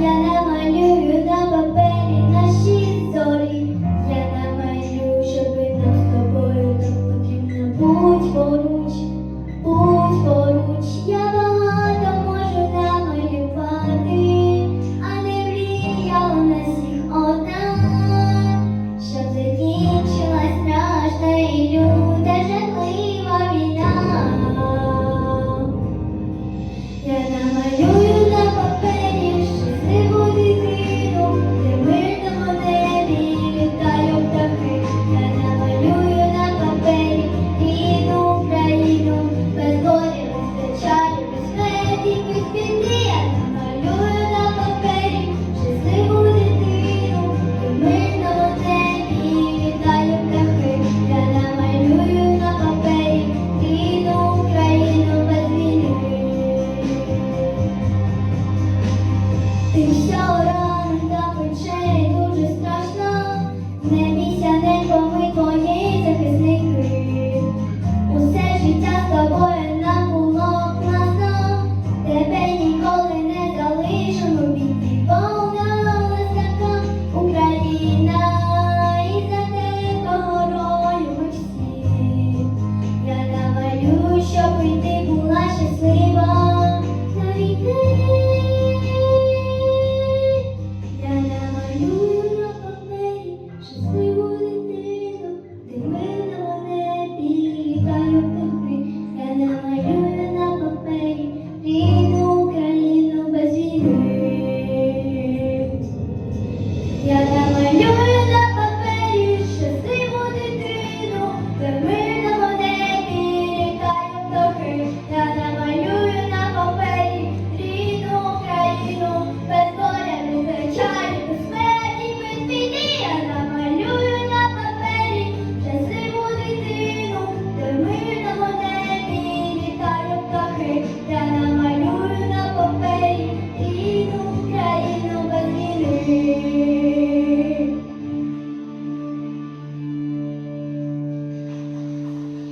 я намалюю на папері наші зорі, я намалюю, щоб нам з тобою так потрібно будь поруч. Тим, що ранка пече дуже страшно, не бійся, не помий. Я не